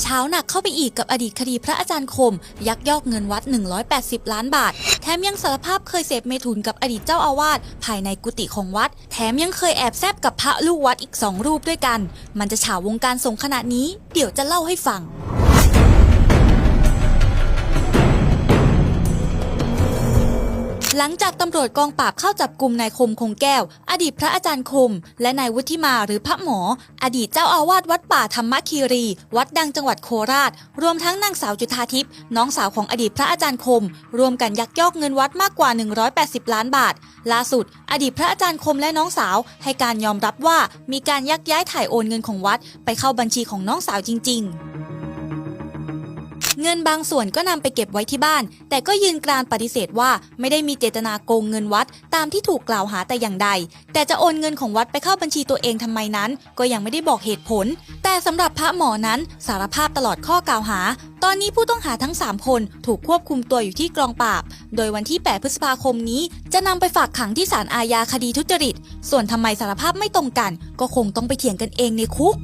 เช้าหนักเข้าไปอีกกับอดีตคดีพระอาจารย์คม ยักยอกเงินวัด 180 ล้านบาท แถมยังสารภาพเคยเสพเมถุนกับอดีตเจ้าอาวาสภายในกุฏิของวัด แถมยังเคยแอบแซบกับพระลูกวัดอีกสองรูปด้วยกัน มันจะฉาวงการสงฆ์ขนาดนี้ เดี๋ยวจะเล่าให้ฟัง หลังจากตำรวจกองปราบเข้าจับกลุ่มนายคมคงแก้ว อดีตพระอาจารย์คม และนายวุฒิมาหรือพระหมอ อดีตเจ้าอาวาสวัดป่าธรรมคีรี วัดดังจังหวัดโคราช รวมทั้งนางสาวจุธาทิพย์น้องสาวของอดีตพระอาจารย์คม รวมกันยักยอกเงินวัดมากกว่า 180 ล้านบาท ล่าสุด อดีตพระอาจารย์คมและน้องสาว ให้การยอมรับว่ามีการยักย้ายถ่ายโอนเงินของวัด ไปเข้าบัญชีของน้องสาวจริง ๆ เงินบางส่วนก็นำไปเก็บไว้ที่บ้าน แต่ก็ยืนกรานปฏิเสธว่าไม่ได้มีเจตนาโกงเงินวัด ตามที่ถูกกล่าวหาแต่อย่างใด แต่จะโอนเงินของวัดไปเข้าบัญชีตัวเองทำไมนั้น ก็ยังไม่ได้บอกเหตุผล แต่สำหรับพระหมอนั้นสารภาพตลอดข้อกล่าวหา ตอนนี้ผู้ต้องหาทั้ง 3 คนถูกควบคุมตัวอยู่ที่กองปราบ โดยวันที่ 8 พฤษภาคมนี้ จะนำไปฝากขังที่ศาลอาญาคดีทุจริต ส่วนทำไมสารภาพไม่ตรงกัน ก็คงต้องไปเถียงกันเองในคุก